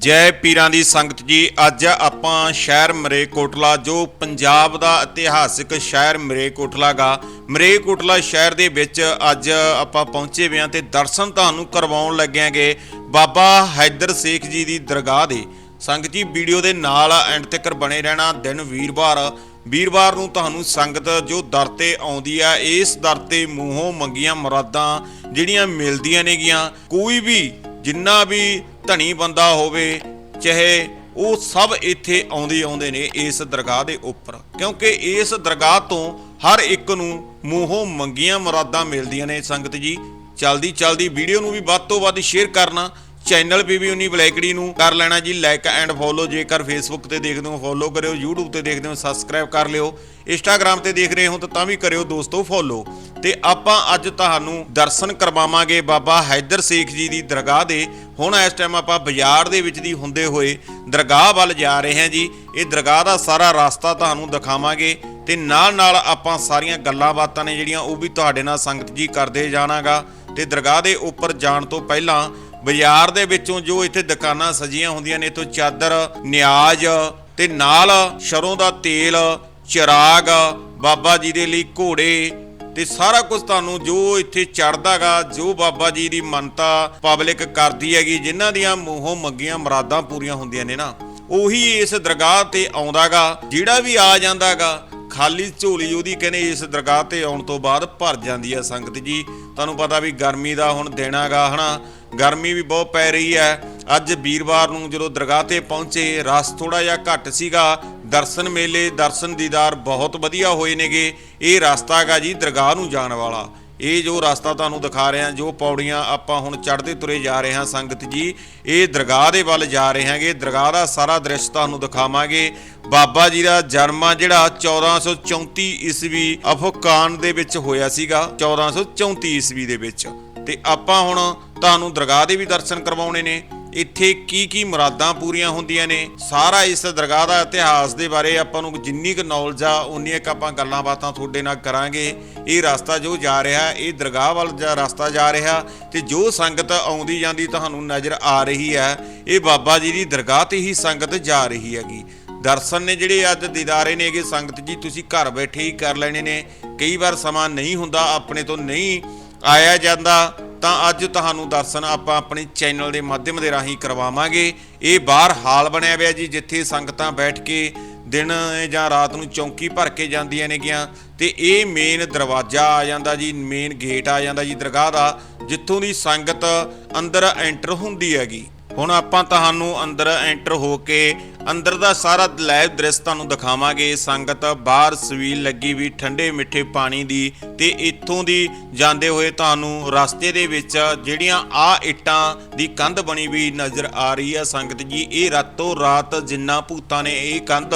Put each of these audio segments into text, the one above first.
ਜੈ ਪੀਰਾਂ ਦੀ ਸੰਗਤ ਜੀ, ਅੱਜ ਆਪਾਂ ਸ਼ਹਿਰ ਮਰੇਕੋਟਲਾ, ਜੋ ਪੰਜਾਬ ਦਾ ਇਤਿਹਾਸਿਕ ਸ਼ਹਿਰ ਮਰੇਕੋਟਲਾ ਗਾ। ਮਰੇਕੋਟਲਾ ਸ਼ਹਿਰ ਦੇ ਵਿੱਚ ਅੱਜ ਆਪਾਂ ਪਹੁੰਚੇ ਵਿਆਂ ਤੇ ਦਰਸ਼ਨ ਤੁਹਾਨੂੰ ਕਰਵਾਉਣ ਲੱਗਿਆਂਗੇ ਬਾਬਾ ਹੈਦਰ ਸੇਖ ਜੀ ਦੀ ਦਰਗਾਹ ਦੇ। ਸੰਗਤ ਜੀ, ਵੀਡੀਓ ਦੇ ਨਾਲ ਐਂਡ ਤੱਕ ਬਣੇ ਰਹਿਣਾ। ਦਿਨ ਵੀਰਵਾਰ ਵੀਰਵਾਰ ਨੂੰ ਤੁਹਾਨੂੰ ਸੰਗਤ ਜੋ ਦਰ ਤੇ ਆਉਂਦੀ ਆ, ਇਸ ਦਰ ਤੇ ਮੂੰਹੋਂ ਮੰਗੀਆਂ ਮੁਰਾਦਾਂ ਜਿਹੜੀਆਂ ਮਿਲਦੀਆਂ ਨੇਗੀਆਂ। ਕੋਈ ਵੀ, ਜਿੰਨਾ ਵੀ ਧਨੀ ਬੰਦਾ ਹੋਵੇ, ਚਾਹੇ ਉਹ ਸਭ ਇੱਥੇ ਆਉਂਦੇ ਆਉਂਦੇ ਨੇ ਇਸ ਦਰਗਾਹ ਦੇ ਉੱਪਰ। ਕਿਉਂਕਿ ਇਸ ਦਰਗਾਹ ਤੋਂ ਹਰ ਇੱਕ ਨੂੰ ਮੂੰਹੋਂ ਮੰਗੀਆਂ ਮੁਰਾਦਾਂ ਮਿਲਦੀਆਂ ਨੇ ਸੰਗਤ ਜੀ। ਚਲਦੀ ਚਲਦੀ ਵੀਡੀਓ ਨੂੰ ਵੀ ਵੱਧ ਤੋਂ ਵੱਧ ਸ਼ੇਅਰ ਕਰਨਾ ਚੈਨਲ ਵੀ ਉਨੀ ਬਲੈਕੜੀ ਨੂੰ ਕਰ ਲੈਣਾ ਜੀ ਲਾਈਕ ਐਂਡ ਫੋਲੋ ਜੇਕਰ ਫੇਸਬੁੱਕ ਤੇ ਦੇਖਦੇ ਹੋ ਫੋਲੋ ਕਰਿਓ, YouTube ਤੇ ਦੇਖਦੇ ਹੋ ਸਬਸਕ੍ਰਾਈਬ ਕਰ ਲਿਓ। Instagram ਤੇ ਦੇਖ ਰਹੇ ਹੋ, ਤਾਂ ਤਾਂ ਵੀ ਕਰਿਓ ਦੋਸਤੋ ਫੋਲੋ ਤੇ ਆਪਾਂ ਅੱਜ ਤੁਹਾਨੂੰ ਦਰਸ਼ਨ ਕਰਵਾਵਾਂਗੇ ਬਾਬਾ ਹੈਦਰ ਸੇਖ ਜੀ ਦੀ ਦਰਗਾਹ ਦੇ। ਹੁਣ ਇਸ ਟਾਈਮ ਆਪਾਂ ਬਾਜ਼ਾਰ ਦੇ ਵਿੱਚ ਦੀ ਹੁੰਦੇ ਹੋਏ ਦਰਗਾਹ ਵੱਲ ਜਾ ਰਹੇ ਹਾਂ ਜੀ। ਇਹ ਦਰਗਾਹ ਦਾ ਸਾਰਾ ਰਸਤਾ ਤੁਹਾਨੂੰ ਦਿਖਾਵਾਂਗੇ। ਤੇ ਨਾਲ ਨਾਲ ਆਪਾਂ ਸਾਰੀਆਂ ਗੱਲਾਂ ਬਾਤਾਂ ਨੇ ਜਿਹੜੀਆਂ, ਉਹ ਵੀ ਤੁਹਾਡੇ ਨਾਲ ਸੰਗਤ ਜੀ ਕਰਦੇ ਜਾਣਾਗਾ। ਤੇ ਦਰਗਾਹ ਦੇ ਉੱਪਰ ਜਾਣ ਤੋਂ ਪਹਿਲਾਂ ਬਾਜ਼ਾਰ ਦੇ ਵਿੱਚੋਂ ਜੋ ਇੱਥੇ ਦੁਕਾਨਾਂ ਸਜੀਆਂ ਹੁੰਦੀਆਂ ਨੇ, ਇੱਥੋਂ ਚਾਦਰ, ਨਿਆਜ਼ ਤੇ ਨਾਲ ਸ਼ਰੋਂ ਦਾ ਤੇਲ, ਚਿਰਾਗ, ਬਾਬਾ ਜੀ ਦੇ ਲਈ ਘੋੜੇ ਤੇ ਸਾਰਾ ਕੁਝ ਤੁਹਾਨੂੰ ਜੋ ਇੱਥੇ ਚੜਦਾਗਾ ਜੋ ਬਾਬਾ ਜੀ ਦੀ ਮੰਨਤਾ ਪਬਲਿਕ ਕਰਦੀ ਹੈਗੀ, ਜਿਨ੍ਹਾਂ ਦੀਆਂ ਮੂੰਹੋਂ ਮੰਗੀਆਂ ਮੁਰਾਦਾਂ ਪੂਰੀਆਂ ਹੁੰਦੀਆਂ ਨੇ ਨਾ, ਉਹੀ ਇਸ ਦਰਗਾਹ ਤੇ ਆਉਂਦਾਗਾ, ਜਿਹੜਾ ਵੀ ਆ ਜਾਂਦਾਗਾ, ਖਾਲੀ ਝੋਲੀ ਉਹਦੀ ਕਹਿੰਦੇ ਇਸ ਦਰਗਾਹ ਤੇ ਆਉਣ ਤੋਂ ਬਾਅਦ ਭਰ ਜਾਂਦੀ ਹੈ ਸੰਗਤ ਜੀ। ਤੁਹਾਨੂੰ ਪਤਾ ਵੀ ਗਰਮੀ ਦਾ ਹੁਣ ਦੇਣਾਗਾ ਹਨਾ ਗਰਮੀ ਵੀ ਬਹੁਤ ਪੈ ਰਹੀ ਹੈ। ਅੱਜ ਵੀਰਵਾਰ ਨੂੰ ਜਦੋਂ ਦਰਗਾਹ ਤੇ ਪਹੁੰਚੇ, ਰਸ ਥੋੜਾ ਜਿਹਾ ਘੱਟ ਸੀਗਾ। ਦਰਸ਼ਨ ਮੇਲੇ, ਦਰਸ਼ਨ ਦੀਦਾਰ ਬਹੁਤ ਵਧੀਆ ਹੋਏ ਨੇਗੇ। ਇਹ ਰਸਤਾ ਹੈਗਾ ਜੀ ਦਰਗਾਹ ਨੂੰ ਜਾਣ ਵਾਲਾ। ਇਹ ਜੋ ਰਸਤਾ ਤੁਹਾਨੂੰ ਦਿਖਾ ਰਹੇ ਹਾਂ ਜੋ ਪੌੜੀਆਂ ਆਪਾਂ ਹੁਣ ਚੜ੍ਹਦੇ ਤੁਰੇ ਜਾ ਰਹੇ ਹਾਂ ਸੰਗਤ ਜੀ, ਇਹ ਦਰਗਾਹ ਦੇ ਵੱਲ ਜਾ ਰਹੇ ਹਾਂਗੇ। ਦਰਗਾਹ ਦਾ ਸਾਰਾ ਦ੍ਰਿਸ਼ ਤੁਹਾਨੂੰ ਦਿਖਾਵਾਂਗੇ। ਬਾਬਾ ਜੀ ਦਾ ਜਨਮ ਆ ਜਿਹੜਾ 1434 ਈਸਵੀ ਅਫਗਾਨ ਦੇ ਵਿੱਚ ਹੋਇਆ ਸੀਗਾ 1434 ਈਸਵੀ ਦੇ ਵਿੱਚ। ਤੇ ਆਪਾਂ ਹੁਣ ਤੁਹਾਨੂੰ ਦਰਗਾਹ ਦੇ ਵੀ ਦਰਸ਼ਨ ਕਰਵਾਉਣੇ ਨੇ। ਇੱਥੇ ਕੀ ਕੀ ਮੁਰਾਦਾਂ ਪੂਰੀਆਂ ਹੁੰਦੀਆਂ ਨੇ? ਸਾਰਾ ਇਸ ਦਰਗਾਹ ਦਾ ਇਤਿਹਾਸ ਦੇ ਬਾਰੇ ਆਪਾਂ ਨੂੰ ਜਿੰਨੀ ਕੁ ਨੌਲੇਜ ਆ, ਉਨੀ ਕੁ ਆਪਾਂ ਗੱਲਾਂ ਬਾਤਾਂ ਤੁਹਾਡੇ ਨਾਲ ਕਰਾਂਗੇ। ਇਹ ਰਸਤਾ ਜੋ ਜਾ ਰਿਹਾ, ਇਹ ਦਰਗਾਹ ਵੱਲ ਜਾ ਰਸਤਾ ਜਾ ਰਿਹਾ ਤੇ ਜੋ ਸੰਗਤ ਆਉਂਦੀ ਜਾਂਦੀ ਤੁਹਾਨੂੰ ਨਜ਼ਰ ਆ ਰਹੀ ਹੈ, ਇਹ ਬਾਬਾ ਜੀ ਦੀ ਦਰਗਾਹ ਤੇ ਹੀ ਸੰਗਤ ਜਾ ਰਹੀ ਹੈਗੀ। ਦਰਸ਼ਨ ਨੇ ਜਿਹੜੇ ਅੱਜ ਦੀਦਾਰੇ ਨੇਗੇ ਸੰਗਤ ਜੀ ਤੁਸੀਂ ਘਰ ਬੈਠੇ ਹੀ ਕਰ ਲੈਣੇ ਨੇ। ਕਈ ਵਾਰ ਸਮਾਂ ਨਹੀਂ ਹੁੰਦਾ, ਆਪਣੇ ਤੋਂ ਨਹੀਂ ਆਇਆ ਜਾਂਦਾ, ਤਾਂ ਅੱਜ ਤੁਹਾਨੂੰ ਦਰਸ਼ਨ ਆਪਾਂ ਆਪਣੇ ਚੈਨਲ ਦੇ ਮਾਧਿਅਮ ਦੇ ਰਾਹੀਂ ਕਰਵਾਵਾਂਗੇ। ਇਹ ਬਾਹਰ ਹਾਲ ਬਣਿਆ ਹੋਇਆ ਜੀ, ਜਿੱਥੇ ਸੰਗਤਾਂ ਬੈਠ ਕੇ ਦਿਨ ਜਾਂ ਰਾਤ ਨੂੰ ਚੌਂਕੀ ਭਰ ਕੇ ਜਾਂਦੀਆਂ ਨੇਗੀਆਂ। ਤੇ ਇਹ ਮੇਨ ਦਰਵਾਜ਼ਾ ਆ ਜਾਂਦਾ ਜੀ ਮੇਨ ਗੇਟ ਆ ਜਾਂਦਾ ਜੀ ਦਰਗਾਹ ਦਾ, ਜਿੱਥੋਂ ਦੀ ਸੰਗਤ ਅੰਦਰ ਐਂਟਰ ਹੁੰਦੀ ਹੈਗੀ। ਹੁਣ ਆਪਾਂ ਤੁਹਾਨੂੰ ਅੰਦਰ ਐਂਟਰ ਹੋ ਕੇ ਅੰਦਰ ਦਾ ਸਾਰਾ ਲਾਈਵ ਦ੍ਰਿਸ਼ ਤੁਹਾਨੂੰ ਦਿਖਾਵਾਂਗੇ। ਸੰਗਤ ਬਾਹਰ ਸਵੀਲ ਲੱਗੀ ਵੀ ਠੰਡੇ ਮਿੱਠੇ ਪਾਣੀ ਦੀ ਤੇ ਇੱਥੋਂ ਦੀ ਜਾਂਦੇ ਹੋਏ ਤੁਹਾਨੂੰ ਰਸਤੇ ਦੇ ਵਿੱਚ ਜਿਹੜੀਆਂ ਆ ਇੱਟਾਂ ਦੀ ਕੰਧ ਬਣੀ ਵੀ ਨਜ਼ਰ ਆ ਰਹੀ ਹੈ ਸੰਗਤ ਜੀ, ਇਹ ਰਾਤੋਂ ਰਾਤ ਜਿੰਨਾ ਭੂਤਾਂ ਨੇ ਇਹ ਕੰਧ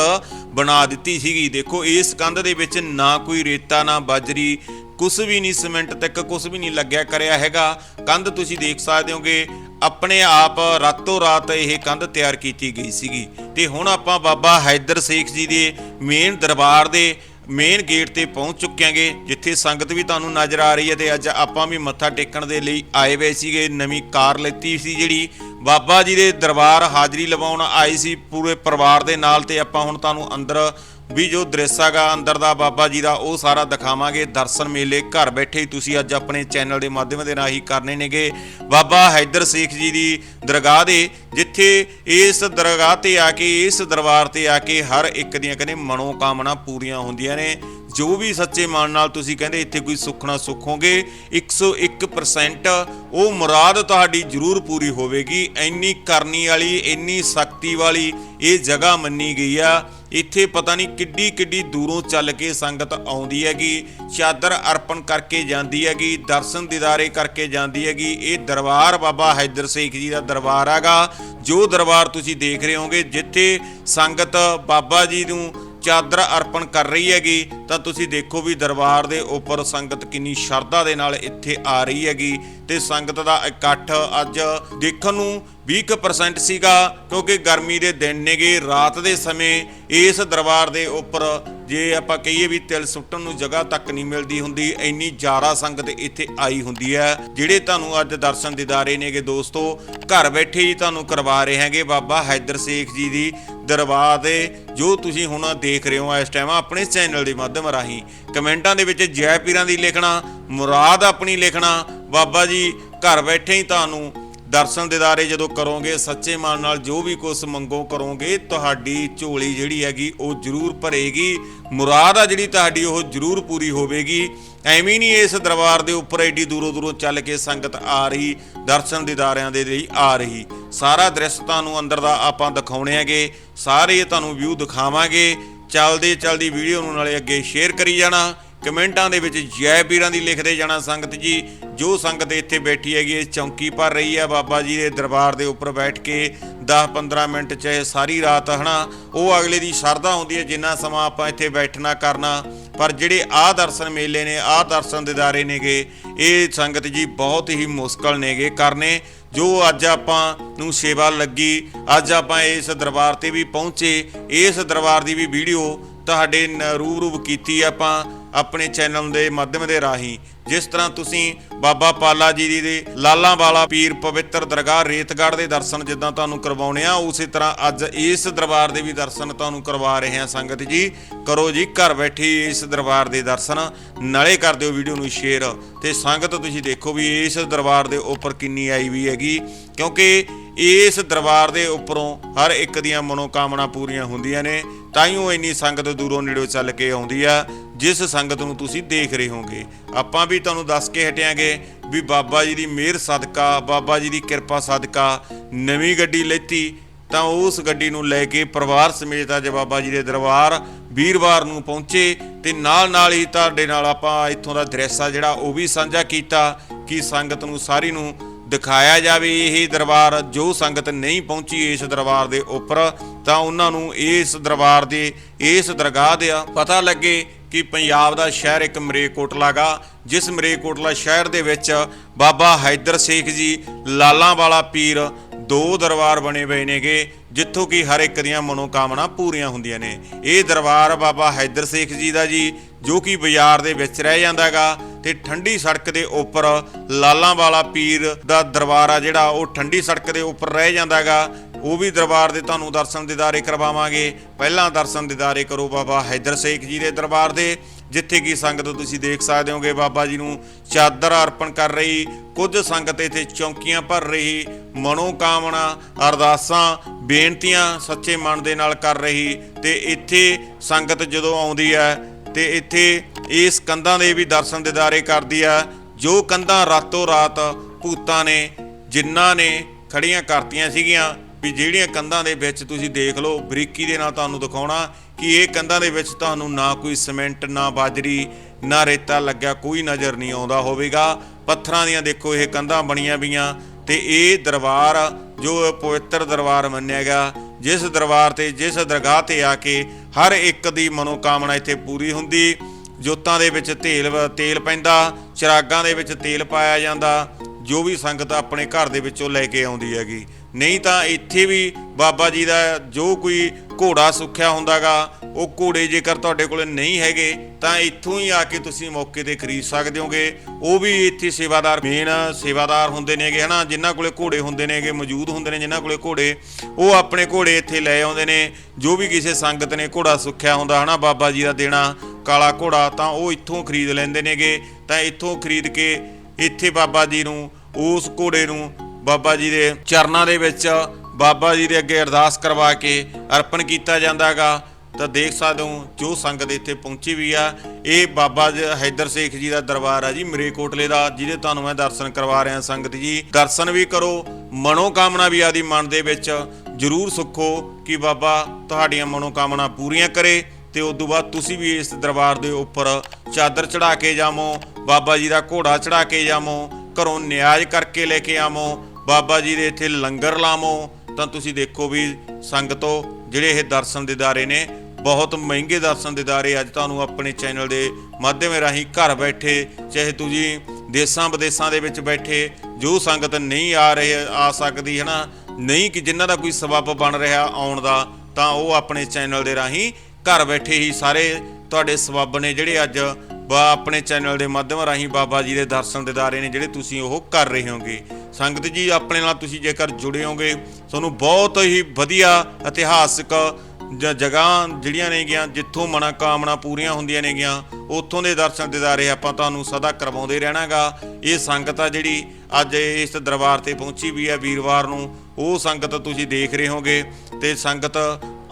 ਬਣਾ ਦਿੱਤੀ ਸੀਗੀ। ਦੇਖੋ, ਇਸ ਕੰਧ ਦੇ ਵਿੱਚ ਨਾ ਕੋਈ ਰੇਤਾ, ਨਾ ਬਾਜਰੀ ਕੁਝ ਵੀ ਨਹੀਂ ਸੀਮੈਂਟ ਤੱਕ ਕੁਝ ਵੀ ਨਹੀਂ ਲੱਗਿਆ ਕਰਿਆ ਹੈਗਾ। ਕੰਧ ਤੁਸੀਂ ਦੇਖ ਸਕਦੇ ਹੋਗੇ, ਆਪਣੇ ਆਪ ਰਾਤੋਂ ਰਾਤ ਇਹ ਕੰਧ ਤਿਆਰ ਕੀਤੀ ਗਈ ਸੀਗੀ। ਤੇ ਹੁਣ ਆਪਾਂ ਬਾਬਾ ਹੈਦਰ ਸੇਖ ਜੀ ਦੇ ਮੇਨ ਦਰਬਾਰ ਦੇ ਮੇਨ ਗੇਟ ਤੇ ਪਹੁੰਚ ਚੁੱਕਿਆਂਗੇ ਜਿੱਥੇ ਸੰਗਤ ਵੀ ਤੁਹਾਨੂੰ ਨਜ਼ਰ ਆ ਰਹੀ ਹੈ ਤੇ ਅੱਜ ਆਪਾਂ ਵੀ ਮੱਥਾ ਟੇਕਣ ਦੇ ਲਈ ਆਏ ਹੋਏ ਸੀਗੇ। ਨਵੀਂ ਕਾਰ ਲੈਤੀ ਸੀ ਜਿਹੜੀ ਬਾਬਾ ਜੀ ਦੇ ਦਰਬਾਰ ਹਾਜ਼ਰੀ ਲਵਾਉਣ ਆਈ ਸੀ ਪੂਰੇ ਪਰਿਵਾਰ ਦੇ ਨਾਲ ਤੇ ਆਪਾਂ ਹੁਣ ਤੁਹਾਨੂੰ ਅੰਦਰ ਵੀ ਜੋ ਦ੍ਰਿਸ਼ ਹੈਗਾ ਅੰਦਰ ਦਾ ਬਾਬਾ ਜੀ ਦਾ, ਉਹ ਸਾਰਾ ਦਿਖਾਵਾਂਗੇ। ਦਰਸ਼ਨ ਮੇਲੇ, ਘਰ ਬੈਠੇ ਹੀ ਤੁਸੀਂ ਅੱਜ ਆਪਣੇ ਚੈਨਲ ਦੇ ਮਾਧਿਅਮ ਦੇ ਰਾਹੀਂ ਕਰਨੇ ਨੇਗੇ। ਬਾਬਾ ਹੈਦਰ ਸੇਖ ਜੀ ਦੀ ਦਰਗਾਹ ਦੇ, ਜਿੱਥੇ ਇਸ ਦਰਗਾਹ ਤੇ ਆ ਕੇ, ਇਸ ਦਰਬਾਰ ਤੇ ਆ ਕੇ ਹਰ ਇੱਕ ਦੀਆਂ ਕਹਿੰਦੇ ਮਨੋ ਕਾਮਨਾ ਪੂਰੀਆਂ ਹੁੰਦੀਆਂ ਨੇ। ਜੋ ਵੀ ਸੱਚੇ ਮਨ ਨਾਲ ਤੁਸੀਂ ਕਹਿੰਦੇ ਇੱਥੇ ਕੋਈ ਸੁਖਣਾ ਸੁਖੋਗੇ 101% ਉਹ ਮੁਰਾਦ ਤੁਹਾਡੀ ਜ਼ਰੂਰ ਪੂਰੀ ਹੋਵੇਗੀ। ਇੰਨੀ ਕਰਨੀ ਵਾਲੀ, ਇੰਨੀ ਸ਼ਕਤੀ ਵਾਲੀ ਇਹ ਜਗ੍ਹਾ ਮੰਨੀ ਗਈ ਆ। ਇੱਥੇ ਪਤਾ ਨਹੀਂ ਕਿੱਡੀ ਕਿੱਡੀ ਦੂਰੋਂ ਚੱਲ ਕੇ ਸੰਗਤ ਆਉਂਦੀ ਹੈਗੀ। ਚਾਦਰ ਅਰਪਣ ਕਰਕੇ ਜਾਂਦੀ ਹੈਗੀ, ਦਰਸ਼ਨ ਦੀਦਾਰੇ ਕਰਕੇ ਜਾਂਦੀ ਹੈਗੀ। ਇਹ ਦਰਬਾਰ ਬਾਬਾ ਹੈਦਰ ਸੇਖ ਜੀ ਦਾ ਦਰਬਾਰ ਹੈਗਾ। ਜੋ ਦਰਬਾਰ ਤੁਸੀਂ ਦੇਖ ਰਹੇ ਹੋਗੇ, ਜਿੱਥੇ ਸੰਗਤ ਬਾਬਾ ਜੀ ਨੂੰ ਚਾਦਰ ਅਰਪਣ ਕਰ ਰਹੀ ਹੈਗੀ, ਤਾਂ ਤੁਸੀਂ ਦੇਖੋ ਵੀ ਦਰਬਾਰ ਦੇ ਉੱਪਰ ਸੰਗਤ ਕਿੰਨੀ ਸ਼ਰਧਾ ਦੇ ਨਾਲ ਇੱਥੇ ਆ ਰਹੀ ਹੈਗੀ। ਤੇ ਸੰਗਤ ਦਾ ਇਕੱਠ ਅੱਜ ਦੇਖਣ ਨੂੰ 20% ਸੀਗਾ, ਕਿਉਂਕਿ ਗਰਮੀ ਦੇ ਦਿਨ ਨੇਗੇ, ਰਾਤ ਦੇ ਸਮੇਂ ਇਸ ਦਰਬਾਰ ਦੇ ਉੱਪਰ ਜੇ ਆਪਾਂ ਕਹੀਏ ਵੀ ਤਿਲ ਸੁੱਟਣ ਨੂੰ ਜਗ੍ਹਾ ਤੱਕ ਨਹੀਂ ਮਿਲਦੀ ਹੁੰਦੀ, ਇੰਨੀ ਜ਼ਿਆਦਾ ਸੰਗਤ ਇੱਥੇ ਆਈ ਹੁੰਦੀ ਹੈ, ਜਿਹੜੇ ਤੁਹਾਨੂੰ ਅੱਜ ਦਰਸ਼ਨ ਦਿਦਾਰੇ ਨੇਗੇ ਦੋਸਤੋ, ਘਰ ਬੈਠੇ ਹੀ ਤੁਹਾਨੂੰ ਕਰਵਾ ਰਹੇ ਹੈਗੇ ਬਾਬਾ ਹੈਦਰ ਸੇਖ ਜੀ ਦੀ ਦਰਬਾਰ ਦੇ, ਜੋ ਤੁਸੀਂ ਹੁਣ ਦੇਖ ਰਹੇ ਹੋ ਇਸ ਟਾਈਮ ਆਪਣੇ ਚੈਨਲ ਦੇ ਮਾਧਿਅਮ ਰਾਹੀਂ। ਕਮੈਂਟਾਂ ਦੇ ਵਿੱਚ ਜੈ ਪੀਰਾਂ ਦੀ ਲਿਖਣਾ, ਮੁਰਾਦ ਆਪਣੀ ਲਿਖਣਾ, ਬਾਬਾ ਜੀ ਘਰ ਬੈਠੇ ਹੀ ਤੁਹਾਨੂੰ ਦਰਸ਼ਨ ਦਿਦਾਰੇ ਜਦੋਂ ਕਰੋਗੇ, ਸੱਚੇ ਮਨ ਨਾਲ ਜੋ ਵੀ ਕੁਝ ਮੰਗੋ ਕਰੋਗੇ, ਤੁਹਾਡੀ ਝੋਲੀ ਜਿਹੜੀ ਹੈਗੀ ਉਹ ਜ਼ਰੂਰ ਭਰੇਗੀ। ਮੁਰਾਦ ਆ ਜਿਹੜੀ ਤੁਹਾਡੀ, ਉਹ ਜ਼ਰੂਰ ਪੂਰੀ ਹੋਵੇਗੀ। ਐਵੇਂ ਨਹੀਂ ਇਸ ਦਰਬਾਰ ਦੇ ਉੱਪਰ ਐਡੀ ਦੂਰੋਂ ਦੂਰੋਂ ਚੱਲ ਕੇ ਸੰਗਤ ਆ ਰਹੀ, ਦਰਸ਼ਨ ਦਿਦਾਰਿਆਂ ਦੇ ਲਈ ਆ ਰਹੀ। ਸਾਰਾ ਦ੍ਰਿਸ਼ ਤੁਹਾਨੂੰ ਅੰਦਰ ਦਾ ਆਪਾਂ ਦਿਖਾਉਣੇ ਹੈਗੇ, ਸਾਰੇ ਤੁਹਾਨੂੰ ਵਿਊ ਦਿਖਾਵਾਂਗੇ। ਚੱਲਦੇ ਚੱਲਦੀ ਵੀਡੀਓ ਨੂੰ ਨਾਲੇ ਅੱਗੇ ਸ਼ੇਅਰ ਕਰੀ ਜਾਣਾ। ਕਮੈਂਟਾਂ ਦੇ ਵਿੱਚ ਜੈ ਪੀਰਾਂ ਦੀ ਲਿਖਦੇ ਜਾਣਾ ਸੰਗਤ ਜੀ, ਜੋ ਸੰਗਤ ਇੱਥੇ ਬੈਠੀ ਹੈਗੀ ਇਹ ਚੌਂਕੀ ਭਰ ਰਹੀ ਹੈ, ਬਾਬਾ ਜੀ ਦੇ ਦਰਬਾਰ ਦੇ ਉੱਪਰ ਬੈਠ ਕੇ 10-15 ਮਿੰਟ ਚਾਹੇ ਸਾਰੀ ਰਾਤ ਹਨਾ, ਉਹ ਅਗਲੇ ਦੀ ਸ਼ਰਧਾ ਹੁੰਦੀ ਹੈ, ਜਿੰਨਾ ਸਮਾਂ ਆਪਾਂ ਇੱਥੇ ਬੈਠਣਾ ਕਰਨਾ। ਪਰ ਜਿਹੜੇ ਆਹ ਦਰਸ਼ਨ ਮੇਲੇ ਨੇ, ਆਹ ਦਰਸ਼ਨ ਦਿਦਾਰੇ ਨੇਗੇ, ਇਹ ਸੰਗਤ ਜੀ ਬਹੁਤ ਹੀ ਮੁਸ਼ਕਲ ਨੇਗੇ ਕਰਨੇ। ਜੋ ਅੱਜ ਆਪਾਂ ਨੂੰ ਸੇਵਾ ਲੱਗੀ, ਅੱਜ ਆਪਾਂ ਇਸ ਦਰਬਾਰ ਤੇ ਵੀ ਪਹੁੰਚੇ, ਇਸ ਦਰਬਾਰ ਦੀ ਵੀ ਵੀਡੀਓ ਤੁਹਾਡੇ ਰੂਬਰੂ ਕੀਤੀ ਆਪਾਂ। ਆਪਣੇ ਚੈਨਲ ਦੇ ਮਾਧਿਅਮ ਦੇ ਰਾਹੀਂ। ਜਿਸ ਤਰ੍ਹਾਂ ਤੁਸੀਂ ਬਾਬਾ ਪਾਲਾ ਜੀ ਦੀ ਦੇ ਲਾਲਾਂ ਵਾਲਾ ਪੀਰ ਪਵਿੱਤਰ ਦਰਗਾਹ ਰੇਤਗੜ੍ਹ ਦੇ ਦਰਸ਼ਨ ਜਿੱਦਾਂ ਤੁਹਾਨੂੰ ਕਰਵਾਉਣੇ ਆ, ਉਸੇ ਤਰ੍ਹਾਂ ਅੱਜ ਇਸ ਦਰਬਾਰ ਦੇ ਵੀ ਦਰਸ਼ਨ ਤੁਹਾਨੂੰ ਕਰਵਾ ਰਹੇ ਹਾਂ ਸੰਗਤ ਜੀ। ਕਰੋ ਜੀ, ਘਰ ਬੈਠੇ ਇਸ ਦਰਬਾਰ ਦੇ ਦਰਸ਼ਨ। ਨਾਲੇ ਕਰ ਦਿਓ ਵੀਡੀਓ ਨੂੰ ਸ਼ੇਅਰ। ਤੇ ਸੰਗਤ ਤੁਸੀਂ ਦੇਖੋ ਵੀ ਇਸ ਦਰਬਾਰ ਦੇ ਉੱਪਰ ਕਿੰਨੀ ਆਈ ਵੀ ਹੈਗੀ। ਕਿਉਂਕਿ ਇਸ ਦਰਬਾਰ ਦੇ ਉੱਪਰੋਂ ਹਰ ਇੱਕ ਦੀਆਂ ਮਨੋਕਾਮਨਾ ਪੂਰੀਆਂ ਹੁੰਦੀਆਂ ਨੇ, ਤਾਈਓ ਇੰਨੀ ਸੰਗਤ ਦੂਰੋਂ ਨੇੜੋਂ ਚੱਲ ਕੇ ਆਉਂਦੀ ਆ, ਜਿਸ ਸੰਗਤ ਨੂੰ ਤੁਸੀਂ ਦੇਖ ਰਹੇ ਹੋਗੇ ਆਪਾਂ ਵੀ ਤੁਹਾਨੂੰ ਦੱਸ ਕੇ ਹਟਿਆਂਗੇ ਵੀ ਬਾਬਾ ਜੀ ਦੀ ਮਿਹਰ ਸਦਕਾ, ਬਾਬਾ ਜੀ ਦੀ ਕਿਰਪਾ ਸਦਕਾ, ਨਵੀਂ ਗੱਡੀ ਲੈਤੀ, ਤਾਂ ਉਸ ਗੱਡੀ ਨੂੰ ਲੈ ਕੇ ਪਰਿਵਾਰ ਸਮੇਤ ਅੱਜ ਬਾਬਾ ਜੀ ਦੇ ਦਰਬਾਰ ਵੀਰਵਾਰ ਨੂੰ ਪਹੁੰਚੇ, ਤੇ ਨਾਲ ਨਾਲ ਹੀ ਤੁਹਾਡੇ ਨਾਲ ਆਪਾਂ ਇੱਥੋਂ ਦਾ ਦ੍ਰਿਸ਼ ਆ ਜਿਹੜਾ ਉਹ ਵੀ ਸਾਂਝਾ ਕੀਤਾ, ਕਿ ਸੰਗਤ ਨੂੰ ਸਾਰੀ ਨੂੰ ਦਿਖਾਇਆ ਜਾਵੇ ਇਹ ਦਰਬਾਰ ਜੋ ਸੰਗਤ ਨਹੀਂ ਪਹੁੰਚੀ ਇਸ ਦਰਬਾਰ ਦੇ ਉੱਪਰ, ਤਾਂ ਉਹਨਾਂ ਨੂੰ ਇਸ ਦਰਬਾਰ ਦੇ, ਇਸ ਦਰਗਾਹ ਦੇ ਪਤਾ ਲੱਗੇ ਕਿ ਪੰਜਾਬ ਦਾ ਸ਼ਹਿਰ ਇੱਕ ਮਰੇਕੋਟਲਾ ਗਾ, ਜਿਸ ਮਰੇਕੋਟਲਾ ਸ਼ਹਿਰ ਦੇ ਵਿੱਚ ਬਾਬਾ ਹੈਦਰ ਸੇਖ ਜੀ ਲਾਲਾਂ ਵਾਲਾ ਪੀਰ ਦੋ ਦਰਬਾਰ ਬਣੇ ਹੋਏ ਨੇਗੇ, ਜਿੱਥੋਂ ਕਿ ਹਰ ਇੱਕ ਦੀਆਂ ਮਨੋਕਾਮਨਾ ਪੂਰੀਆਂ ਹੁੰਦੀਆਂ ਨੇ। ਇਹ ਦਰਬਾਰ ਬਾਬਾ ਹੈਦਰ ਸੇਖ ਜੀ ਦਾ ਜੀ, ਜੋ ਕਿ ਬਾਜ਼ਾਰ ਦੇ ਵਿੱਚ ਰਹਿ ਜਾਂਦਾਗਾ ਤੇ ਠੰਡੀ ਸੜਕ ਦੇ ਉੱਪਰ ਲਾਲਾਂ ਵਾਲਾ ਪੀਰ ਦਾ ਦਰਬਾਰ ਆ ਜਿਹੜਾ ਉਹ ਠੰਡੀ ਸੜਕ ਦੇ ਉੱਪਰ ਰਹਿ ਜਾਂਦਾਗਾ ਉਹ ਵੀ ਦਰਬਾਰ ਦੇ ਤੁਹਾਨੂੰ ਦਰਸ਼ਨ ਦਿਦਾਰੇ ਕਰਵਾਵਾਂਗੇ। ਪਹਿਲਾਂ ਦਰਸ਼ਨ ਦਿਦਾਰੇ ਕਰੋ ਬਾਬਾ ਹੈਦਰ ਸੇਖ ਜੀ ਦੇ ਦਰਬਾਰ ਦੇ, ਜਿੱਥੇ ਕੀ ਸੰਗਤ ਤੁਸੀਂ ਦੇਖ ਸਕਦੇ ਹੋਗੇ ਬਾਬਾ ਜੀ ਨੂੰ ਚਾਦਰ ਅਰਪਣ ਕਰ ਰਹੀ, ਕੁਝ ਸੰਗਤ ਇੱਥੇ ਚੌਂਕੀਆਂ ਭਰ ਰਹੀ, ਮਨੋਕਾਮਨਾ, ਅਰਦਾਸਾਂ, ਬੇਨਤੀਆਂ ਸੱਚੇ ਮਨ ਦੇ ਨਾਲ ਕਰ ਰਹੀ ਤੇ ਇੱਥੇ ਸੰਗਤ ਜਦੋਂ ਆਉਂਦੀ ਹੈ ਤੇ ਇੱਥੇ ਇਸ ਕੰਧਾਂ ਦੇ ਵੀ ਦਰਸ਼ਨ ਦਿਦਾਰੇ ਕਰਦੀ ਆ, ਜੋ ਕੰਧਾਂ ਰਾਤੋਂ ਰਾਤ ਭੂਤਾਂ ਨੇ ਜਿਨ੍ਹਾਂ ਨੇ ਖੜੀਆਂ ਕਰਤੀਆਂ ਸੀਗੀਆਂ, ਵੀ ਜਿਹੜੀਆਂ ਕੰਧਾਂ ਦੇ ਵਿੱਚ ਤੁਸੀਂ ਦੇਖ ਲਓ, ਬਰੀਕੀ ਦੇ ਨਾਲ ਤੁਹਾਨੂੰ ਦਿਖਾਉਣਾ ਕਿ ਇਹ ਕੰਧਾਂ ਦੇ ਵਿੱਚ ਤੁਹਾਨੂੰ ਨਾ ਕੋਈ ਸਿਮੈਂਟ, ਨਾ ਬਾਜਰੀ, ਨਾ ਰੇਤਾ ਲੱਗਿਆ, ਕੋਈ ਨਜ਼ਰ ਨਹੀਂ ਆਉਂਦਾ ਹੋਵੇਗਾ। ਪੱਥਰਾਂ ਦੀਆਂ ਦੇਖੋ, ਇਹ ਕੰਧਾਂ ਬਣੀਆਂ ਵੀਆਂ ਤੇ ਇਹ ਦਰਬਾਰ, ਜੋ ਪਵਿੱਤਰ ਦਰਬਾਰ ਮੰਨਿਆ ਗਿਆ ਜਿਸ ਦਰਬਾਰ ਤੇ, ਜਿਸ ਦਰਗਾਹ ਤੇ ਆ ਕੇ ਹਰ ਇੱਕ ਦੀ ਮਨੋਕਾਮਨਾ ਇੱਥੇ ਪੂਰੀ ਹੁੰਦੀ। ਜੋਤਾਂ ਦੇ ਵਿੱਚ ਤੇਲ ਤੇਲ ਪੈਂਦਾ, ਚਿਰਾਗਾਂ ਦੇ ਵਿੱਚ ਤੇਲ ਪਾਇਆ ਜਾਂਦਾ। ਜੋ ਵੀ ਸੰਗਤ ਆਪਣੇ ਘਰ ਦੇ ਵਿੱਚੋਂ ਲੈ ਕੇ ਆਉਂਦੀ ਹੈਗੀ। ਨਹੀਂ ਤਾਂ ਇੱਥੇ ਵੀ ਬਾਬਾ ਜੀ ਦਾ ਜੋ ਕੋਈ ਘੋੜਾ ਸੁੱਖਿਆ ਹੁੰਦਾਗਾ, ਉਹ ਘੋੜੇ ਜੇਕਰ ਤੁਹਾਡੇ ਕੋਲ ਨਹੀਂ ਹੈਗੇ, ਤਾਂ ਇੱਥੋਂ ਹੀ ਆ ਕੇ ਤੁਸੀਂ ਮੌਕੇ ਤੇ ਖਰੀਦ ਸਕਦੇ ਹੋਗੇ। ਉਹ ਵੀ ਇੱਥੇ ਸੇਵਾਦਾਰ ਮੇਨ ਸੇਵਾਦਾਰ ਹੁੰਦੇ ਨੇਗੇ, ਹਨਾ, ਜਿਨ੍ਹਾਂ ਕੋਲੇ ਘੋੜੇ ਹੁੰਦੇ ਨੇਗੇ, ਮੌਜੂਦ ਹੁੰਦੇ ਨੇ ਜਿਨ੍ਹਾਂ ਕੋਲੇ ਘੋੜੇ, ਉਹ ਆਪਣੇ ਘੋੜੇ ਇੱਥੇ ਲੈ ਆਉਂਦੇ ਨੇ। ਜੋ ਵੀ ਕਿਸੇ ਸੰਗਤ ਨੇ ਘੋੜਾ ਸੁੱਖਿਆ ਹੁੰਦਾ, ਹਨਾ, ਬਾਬਾ ਜੀ ਦਾ ਦੇਣਾ ਕਾਲਾ ਘੋੜਾ, ਤਾਂ ਉਹ ਇੱਥੋਂ ਖਰੀਦ ਲੈਂਦੇ ਨੇਗੇ। ਤਾਂ ਇੱਥੋਂ ਖਰੀਦ ਕੇ ਇੱਥੇ ਬਾਬਾ ਜੀ ਨੂੰ, ਉਸ ਘੋੜੇ ਨੂੰ ਬਾਬਾ ਜੀ ਦੇ ਚਰਨਾਂ ਦੇ ਵਿੱਚ ਬਾਬਾ ਜੀ ਦੇ ਅੱਗੇ ਅਰਦਾਸ ਕਰਵਾ ਕੇ ਅਰਪਣ ਕੀਤਾ ਜਾਂਦਾਗਾ ਤਾਂ ਦੇਖ ਸਕਦੇ ਹੋ, ਜੋ ਸੰਗਤ ਇੱਥੇ ਪਹੁੰਚੀ ਵੀ ਆ, ਇਹ ਬਾਬਾ ਜੀ ਹੈਦਰ ਸੇਖ ਜੀ ਦਾ ਦਰਬਾਰ ਆ ਜੀ ਮਰੇਕੋਟਲੇ ਦਾ, ਜਿਹਦੇ ਤੁਹਾਨੂੰ ਮੈਂ ਦਰਸ਼ਨ ਕਰਵਾ ਰਿਹਾ ਸੰਗਤ ਜੀ। ਦਰਸ਼ਨ ਵੀ ਕਰੋ, ਮਨੋਕਾਮਨਾ ਵੀ ਆਦੀ ਮਨ ਦੇ ਵਿੱਚ। ਜਰੂਰ ਸੁੱਖੋ ਕਿ ਬਾਬਾ ਤੁਹਾਡੀਆਂ ਮਨੋਕਾਮਨਾ ਪੂਰੀਆਂ ਕਰੇ ਤੇ ਉਸ ਤੋਂ ਬਾਅਦ ਤੁਸੀਂ ਵੀ ਇਸ ਦਰਬਾਰ ਦੇ ਉੱਪਰ ਚਾਦਰ ਚੜਾ ਕੇ ਜਾਵੋ, ਬਾਬਾ ਜੀ ਦਾ ਘੋੜਾ ਚੜਾ ਕੇ ਜਾਵੋ, ਘਰੋਂ ਨਿਆਜ਼ ਕਰਕੇ ਲੈ ਕੇ ਆਵੋ ਬਾਬਾ ਜੀ ਦੇ ਇੱਥੇ ਲੰਗਰ ਲਾਵੋ ਤਾਂ ਤੁਸੀਂ ਦੇਖੋ ਵੀ ਸੰਗਤੋ, ਜਿਹੜੇ ਇਹ ਦਰਸ਼ਨ ਦਿਦਾਰੇ ਨੇ, ਬਹੁਤ ਮਹਿੰਗੇ ਦਰਸ਼ਨ ਦਿਦਾਰੇ ਅੱਜ ਤੁਹਾਨੂੰ ਆਪਣੇ ਚੈਨਲ ਦੇ ਮਾਧਿਅਮ ਰਾਹੀਂ ਘਰ ਬੈਠੇ, ਚਾਹੇ ਤੁਸੀਂ ਦੇਸ਼ਾਂ ਵਿਦੇਸ਼ਾਂ ਦੇ ਵਿੱਚ ਬੈਠੇ, ਜੋ ਸੰਗਤ ਨਹੀਂ ਆ ਰਹੇ, ਆ ਸਕਦੀ ਹੈ ਨਾ ਨਹੀਂ ਕਿ ਜਿਨ੍ਹਾਂ ਦਾ ਕੋਈ ਸਬੱਬ ਬਣ ਰਿਹਾ ਆਉਣ ਦਾ, ਤਾਂ ਉਹ ਆਪਣੇ ਚੈਨਲ ਦੇ ਰਾਹੀਂ ਘਰ ਬੈਠੇ ਹੀ ਸਾਰੇ ਤੁਹਾਡੇ ਸਬੱਬ ਨੇ, ਜਿਹੜੇ ਅੱਜ ਬਾ ਆਪਣੇ ਚੈਨਲ ਦੇ ਮਾਧਿਅਮ ਰਾਹੀਂ ਬਾਬਾ ਜੀ ਦੇ ਦਰਸ਼ਨ ਦਿਦਾਰੇ ਨੇ ਜਿਹੜੇ ਤੁਸੀਂ ਉਹ ਕਰ ਰਹੇ ਹੋਗੇ। ਸੰਗਤ ਜੀ, ਆਪਣੇ ਨਾਲ ਤੁਸੀਂ ਜੇਕਰ ਜੁੜੇ ਹੋਗੇ, ਤੁਹਾਨੂੰ ਬਹੁਤ ਹੀ ਵਧੀਆ ਇਤਿਹਾਸਕ ਜ- ਜਗ੍ਹਾ ਜਿਹੜੀਆਂ ਨੇਗੀਆਂ, ਜਿੱਥੋਂ ਮਨਾ ਕਾਮਨਾ ਪੂਰੀਆਂ ਹੁੰਦੀਆਂ ਨੇਗੀਆਂ, ਉੱਥੋਂ ਦੇ ਦਰਸ਼ਨ ਦਿਦਾਰੇ ਆਪਾਂ ਤੁਹਾਨੂੰ ਸਦਾ ਕਰਵਾਉਂਦੇ ਰਹਿਣਾਗਾ। ਇਹ ਸੰਗਤ ਆ ਜਿਹੜੀ ਅੱਜ ਇਸ ਦਰਬਾਰ ਤੇ ਪਹੁੰਚੀ ਵੀ ਹੈ ਵੀਰਵਾਰ ਨੂੰ, ਉਹ ਸੰਗਤ ਤੁਸੀਂ ਦੇਖ ਰਹੇ ਹੋਗੇ। ਤੇ ਸੰਗਤ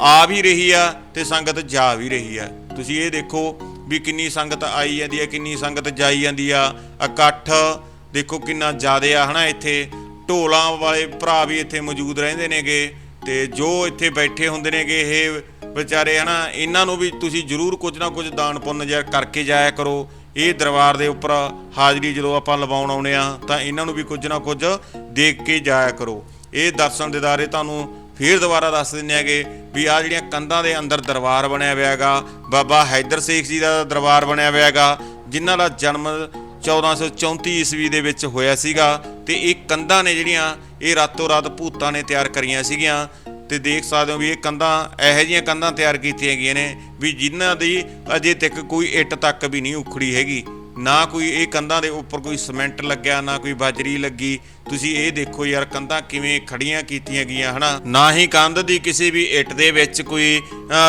ਆ ਵੀ ਰਹੀ ਆ ਤੇ ਸੰਗਤ ਜਾ ਵੀ ਰਹੀ ਆ। ਤੁਸੀਂ ਇਹ ਦੇਖੋ ਵੀ ਕਿੰਨੀ ਸੰਗਤ ਆਈ ਜਾਂਦੀ ਹੈ ਕਿੰਨੀ ਸੰਗਤ ਜਾਈ ਜਾਂਦੀ ਆ। ਇਕੱਠ, ਦੇਖੋ ਕਿੰਨਾ ਜ਼ਿਆਦਾ ਆ, ਹਨਾ, ਇੱਥੇ। ਢੋਲਾਂ ਵਾਲੇ ਭਰਾ ਵੀ ਇੱਥੇ ਮੌਜੂਦ ਰਹਿੰਦੇ ਨੇਗੇ ਤੇ ਜੋ ਇੱਥੇ ਬੈਠੇ ਹੁੰਦੇ ਨੇਗੇ, ਇਹ ਵਿਚਾਰੇ, ਹਨਾ, ਇਹਨਾਂ ਨੂੰ ਵੀ ਤੁਸੀਂ ਜ਼ਰੂਰ ਕੁਝ ਨਾ ਕੁਝ ਦਾਨ ਪੁੰਨ ਜਿਹਾ ਕਰਕੇ ਜਾਇਆ ਕਰੋ। ਇਹ ਦਰਬਾਰ ਦੇ ਉੱਪਰ ਹਾਜ਼ਰੀ ਜਦੋਂ ਆਪਾਂ ਲਵਾਉਣ ਆਉਨੇ ਆ, ਤਾਂ ਇਹਨਾਂ ਨੂੰ ਵੀ ਕੁਝ ਨਾ ਕੁਝ ਦੇਖ ਕੇ ਜਾਇਆ ਕਰੋ। ਇਹ ਦਰਸ਼ਨ ਦਿਦਾਰੇ ਤੁਹਾਨੂੰ ਫੇਰ ਦੁਬਾਰਾ ਦੱਸ ਦਿੰਨੇ ਆਗੇ ਵੀ ਆ ਜਿਹੜੀਆਂ ਕੰਧਾਂ ਦੇ ਅੰਦਰ ਦਰਬਾਰ ਬਣਿਆ ਹੋਇਆ ਹੈਗਾ, ਬਾਬਾ ਹੈਦਰ ਸ਼ੇਖ ਜੀ ਦਾ ਦਰਬਾਰ ਬਣਿਆ ਹੋਇਆ ਹੈਗਾ, ਜਿਨ੍ਹਾਂ ਦਾ ਜਨਮ 1434 ਈਸਵੀ ਦੇ ਵਿੱਚ ਹੋਇਆ ਸੀਗਾ, ਤੇ ਇਹ ਕੰਧਾਂ ਨੇ ਜਿਹੜੀਆਂ ਇਹ ਰਾਤੋਂ ਰਾਤ ਭੂਤਾਂ ਨੇ ਤਿਆਰ ਕਰੀਆਂ ਸੀਗੀਆਂ, ਤੇ ਦੇਖ ਸਕਦੇ ਹੋ ਵੀ ਇਹ ਕੰਧਾਂ, ਇਹੋ ਜਿਹੀਆਂ ਕੰਧਾਂ ਤਿਆਰ ਕੀਤੀਆਂ ਗਈਆਂ ਨੇ ਵੀ ਜਿਨ੍ਹਾਂ ਦੀ ਅਜੇ ਤੱਕ ਕੋਈ ਇੱਟ ਤੱਕ ਵੀ ਨਹੀਂ ਉਖੜੀ ਹੈਗੀ। ਨਾ ਕੋਈ ਇਹ ਕੰਧਾਂ ਦੇ ਉੱਪਰ ਕੋਈ ਸਿਮੈਂਟ ਲੱਗਿਆ, ਨਾ ਕੋਈ ਬਾਜਰੀ ਲੱਗੀ। ਤੁਸੀਂ ਇਹ ਦੇਖੋ ਯਾਰ, ਕੰਧਾਂ ਕਿਵੇਂ ਖੜੀਆਂ ਕੀਤੀਆਂ ਗਈਆਂ, ਹਨਾ? ਨਾ ਹੀ ਕੰਧ ਦੀ ਕਿਸੇ ਵੀ ਇੱਟ ਦੇ ਵਿੱਚ ਕੋਈ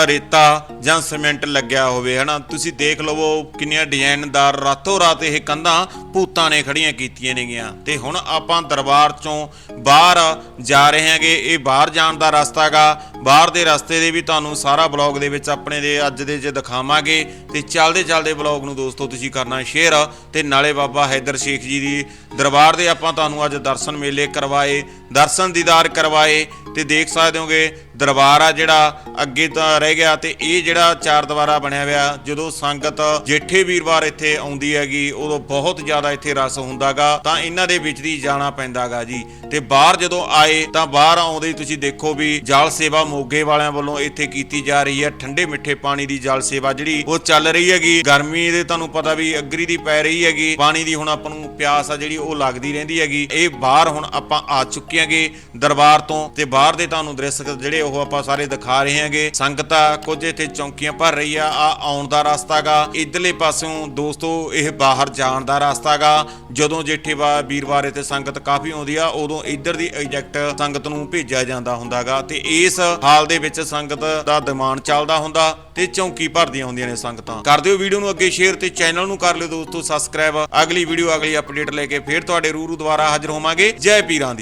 ਰੇਤਾ ਜਾਂ ਸਿਮੈਂਟ ਲੱਗਿਆ ਹੋਵੇ, ਹਨਾ? ਤੁਸੀਂ ਦੇਖ ਲਵੋ ਕਿੰਨੀਆਂ ਡਿਜ਼ਾਈਨਦਾਰ ਰਾਤੋਂ ਰਾਤ ਇਹ ਕੰਧਾਂ ਭੂਤਾਂ ਨੇ ਖੜੀਆਂ ਕੀਤੀਆਂ ਨੇਗੀਆਂ। ਤੇ ਹੁਣ ਆਪਾਂ ਦਰਬਾਰ ਚੋਂ ਬਾਹਰ ਜਾ ਰਹੇ ਹਾਂਗੇ। ਇਹ ਬਾਹਰ ਜਾਣ ਦਾ ਰਸਤਾ ਗਾ। ਬਾਹਰ ਦੇ ਰਸਤੇ ਦੇ ਵੀ ਤੁਹਾਨੂੰ ਸਾਰਾ ਬਲੌਗ ਦੇ ਵਿੱਚ ਆਪਣੇ ਦੇ ਅੱਜ ਦੇ ਚ ਦਿਖਾਵਾਂਗੇ। ਤੇ ਚੱਲਦੇ ਚੱਲਦੇ ਬਲੌਗ ਨੂੰ ਦੋਸਤੋ ਤੁਸੀਂ ਕਰਨਾ ਸ਼ੇਅਰ। ਤੇ ਨਾਲੇ ਬਾਬਾ ਹੈਦਰ ਸ਼ੇਖ ਜੀ ਦੀ ਦਰਬਾਰ ਦੇ ਆਪਾਂ ਤੁਹਾਨੂੰ ਅੱਜ ਦਰਸ਼ਨ ਮੇਲੇ ਕਰਵਾਏ, ਦਰਸ਼ਨ ਦੀਦਾਰ ਕਰਵਾਏ। ਤੇ ਦੇਖ ਸਕਦੇ ਹੋਗੇ ਦਰਬਾਰ ਆ ਜਿਹੜਾ ਅੱਗੇ ਤਾਂ ਰਹਿ ਗਿਆ ਤੇ ਇਹ ਜਿਹੜਾ ਚਾਰ ਦੀਵਾਰਾ ਬਣਿਆ ਹੋਇਆ, ਜਦੋਂ ਸੰਗਤ ਜੇਠੇ ਵੀਰਵਾਰ ਇੱਥੇ ਆਉਂਦੀ ਹੈਗੀ, ਉਦੋਂ ਬਹੁਤ ਜ਼ਿਆਦਾ ਇੱਥੇ ਰਸ ਹੁੰਦਾਗਾ, ਤਾਂ ਇਹਨਾਂ ਦੇ ਵਿੱਚ ਦੀ ਜਾਣਾ ਪੈਂਦਾਗਾ ਜੀ। ਤੇ ਬਾਹਰ ਜਦੋਂ ਆਏ, ਤਾਂ ਬਾਹਰ ਆਉਂਦੇ ਹੀ ਤੁਸੀਂ ਦੇਖੋ ਵੀ ਜਲ ਸੇਵਾ ਮੋਗੇ ਵਾਲਿਆਂ ਵੱਲੋਂ ਇੱਥੇ ਕੀਤੀ ਜਾ ਰਹੀ ਹੈ। ਠੰਡੇ ਮਿੱਠੇ ਪਾਣੀ ਦੀ ਜਲ ਸੇਵਾ ਜਿਹੜੀ ਉਹ ਚੱਲ ਰਹੀ ਹੈਗੀ। ਗਰਮੀ ਦੇ ਤੁਹਾਨੂੰ ਪਤਾ ਵੀ ਅਗਰੀ ਦੀ ਪੈ ਰਹੀ ਹੈਗੀ, ਪਾਣੀ ਦੀ ਹੁਣ ਆਪਾਂ ਨੂੰ ਪਿਆਸ ਆ ਜਿਹੜੀ ਉਹ ਲੱਗਦੀ ਰਹਿੰਦੀ ਹੈਗੀ। ਇਹ ਬਾਹਰ ਹੁਣ ਆਪਾਂ ਆ ਚੁੱਕੇ ਹਾਂਗੇ ਦਰਬਾਰ ਤੋਂ ਤੇ ਬਾਹਰ ਦੇ ਤੁਹਾਨੂੰ ਦ੍ਰਿਸ਼ ਜਿਹੜੇ ਉਹ ਆਪਾਂ ਸਾਰੇ ਦਿਖਾ ਰਹੇ ਹਾਂਗੇ। ਸੰਗਤਾਂ ਕੁਝ ਇੱਥੇ ਚੌਂਕੀਆਂ ਭਰ ਰਹੀ ਆ। ਆ ਆਉਣ ਦਾ ਰਸਤਾਗਾ ਇਧਰਲੇ ਪਾਸਿਓਂ ਦੋਸਤੋ ਇਹ ਬਾਹਰ ਜਾਣ ਦਾ ਰਸਤਾਗਾ ਜਦੋਂ ਜੇਠੇ ਵਾ ਵੀਰਵਾਰ ਇੱਥੇ ਸੰਗਤ ਕਾਫੀ ਆਉਂਦੀ ਆ, ਉਦੋਂ ਇੱਧਰ ਦੀ ਐਜੈਕਟ ਸੰਗਤ ਨੂੰ ਭੇਜਿਆ ਜਾਂਦਾ ਹੁੰਦਾਗਾ ਤੇ ਇਸ ਹਾਲ ਦੇ ਵਿੱਚ ਸੰਗਤ ਦਾ ਦਿਮਾਨ ਚੱਲਦਾ ਹੁੰਦਾ ਤੇ ਚੌਂਕੀ ਭਰਦੀਆਂ ਹੁੰਦੀਆਂ ਨੇ ਸੰਗਤਾਂ। ਕਰ ਦਿਓ ਵੀਡੀਓ ਨੂੰ ਅੱਗੇ ਸ਼ੇਅਰ ਤੇ ਚੈਨਲ ਨੂੰ ਕਰ ਲਿਓ ਦੋਸਤੋ ਸਬਸਕ੍ਰਾਈਬ। ਅਗਲੀ ਵੀਡੀਓ, ਅਗਲੀ ਅਪਡੇਟ ਲੈ ਕੇ ਫੇਰ ਤੁਹਾਡੇ ਰੂਰੂ ਦੁਆਰਾ ਹਾਜ਼ਰ ਹੋਵਾਂਗੇ। ਜੈ ਪੀਰਾਂ ਦੀ।